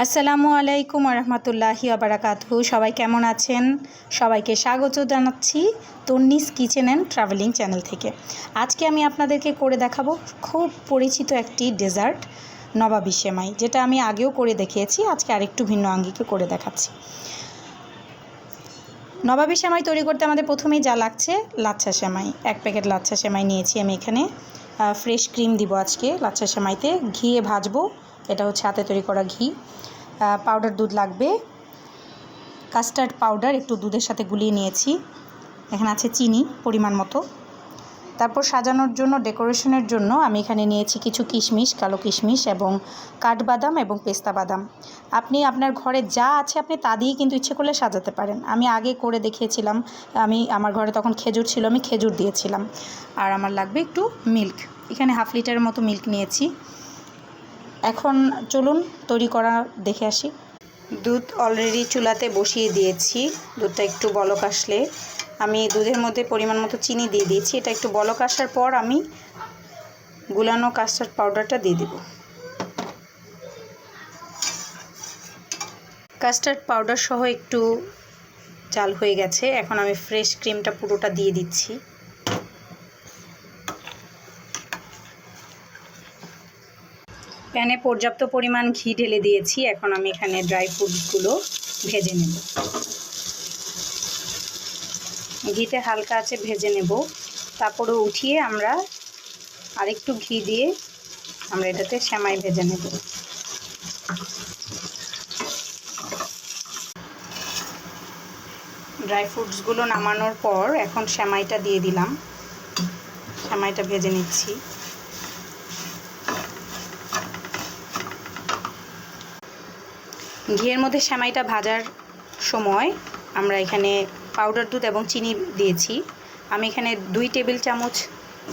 আসসালামু আলাইকুম রহমতুল্লাহি আবরাকাতহু সবাই কেমন আছেন? সবাইকে স্বাগত জানাচ্ছি Tonni's kitchen and traveling channel থেকে। আজকে আমি আপনাদেরকে করে দেখাবো খুব পরিচিত একটি ডেজার্ট, নবাবি সেমাই, যেটা আমি আগেও করে দেখিয়েছি, আজকে আরেকটু ভিন্ন আঙ্গিকে করে দেখাচ্ছি। নবাবি সেমাই তৈরি করতে আমাদের প্রথমেই যা লাগছে, লাচ্ছা সেমাই। এক প্যাকেট লাচ্ছা সেমাই নিয়েছি আমি এখানে। ফ্রেশ ক্রিম দিব আজকে, লাচ্ছা সেমাইতে। ঘিয়ে ভাজবো, এটা হচ্ছে হাতে তৈরি করা ঘি। পাউডার দুধ লাগবে। কাস্টার্ড পাউডার একটু দুধের সাথে গুলিয়ে নিয়েছি। এখানে আছে চিনি, পরিমাণ মতো। তারপর সাজানোর জন্য, ডেকোরেশনের জন্য আমি এখানে নিয়েছি কিছু কিশমিশ, কালো কিশমিশ এবং কাঠবাদাম এবং পেস্তা বাদাম। আপনি আপনার ঘরে যা আছে আপনি তা দিয়েই কিন্তু ইচ্ছে করলে সাজাতে পারেন। আমি আগে করে দেখিয়েছিলাম, আমি আমার ঘরে তখন খেজুর ছিল, আমি খেজুর দিয়েছিলাম। আর আমার লাগবে একটু মিল্ক। এখানে হাফ লিটারের মতো মিল্ক নিয়েছি। এখন চলুন তৈরি করা দেখে আসি। দুধ অলরেডি চুলাতে বসিয়ে দিয়েছি। দুধটা একটু বলক আসলে আমি দুধের মধ্যে পরিমাণ মতো চিনি দিয়ে দিয়েছি। এটা একটু বলক আসার পর আমি গুলানো কাস্টার্ড পাউডারটা দিয়ে দিব। কাস্টার্ড পাউডার সহ একটু চাল হয়ে গেছে। এখন আমি ফ্রেশ ক্রিমটা পুরোটা দিয়ে দিচ্ছি। প্যানে পর্যাপ্ত পরিমাণ ঘি ঢেলে দিয়েছি। এখন আমি এখানে ড্রাই ফ্রুটসগুলো ভেজে নেব। ঘিতে হালকা আছে, ভেজে নেব। তারপরে উঠিয়ে আমরা আরেকটু ঘি দিয়ে আমরা এটাতে সেমাই ভেজে নেব। ড্রাই ফ্রুটসগুলো নামানোর পর এখন সেমাইটা দিয়ে দিলাম। সেমাইটা ভেজে নিচ্ছি। ঘিয়ের মধ্যে সেমাইটা ভাজার সময় আমরা এখানে পাউডার দুধ এবং চিনি দিয়েছি। আমি এখানে দুই টেবিল চামচ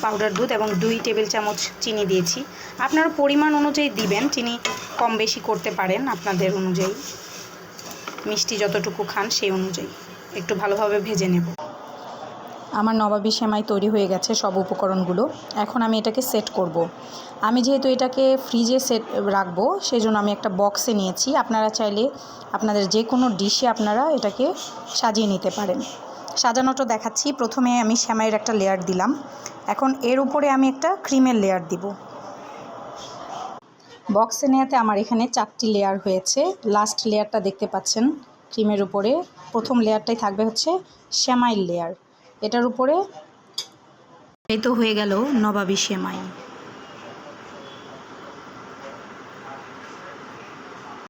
পাউডার দুধ এবং দুই টেবিল চামচ চিনি দিয়েছি। আপনারা পরিমাণ অনুযায়ী দিবেন, চিনি কম বেশি করতে পারেন আপনাদের অনুযায়ী। মিষ্টি যতটুকু খান সেই অনুযায়ী। একটু ভালোভাবে ভেজে নেব। আমার নবাবী সেমাই তৈরি হয়ে গেছে সব উপকরণগুলো। এখন আমি এটাকে সেট করব। আমি যেহেতু এটাকে ফ্রিজে সেট রাখব সেই জন্য আমি একটা বক্সে নিয়েছি। আপনারা চাইলে আপনাদের যে কোনো ডিশে আপনারা এটাকে সাজিয়ে নিতে পারেন। সাজানোটা দেখাচ্ছি। প্রথমে আমি সেমাইয়ের একটা লেয়ার দিলাম। এখন এর উপরে আমি একটা ক্রিমের লেয়ার দিব। বক্সে নেওয়াতে আমার এখানে চারটি লেয়ার হয়েছে। লাস্ট লেয়ারটা দেখতে পাচ্ছেন ক্রিমের উপরে। প্রথম লেয়ারটাই থাকবে হচ্ছে শ্যামাইল লেয়ার এটার উপরে এই তো হয়ে গেল নবাবী সেমাই।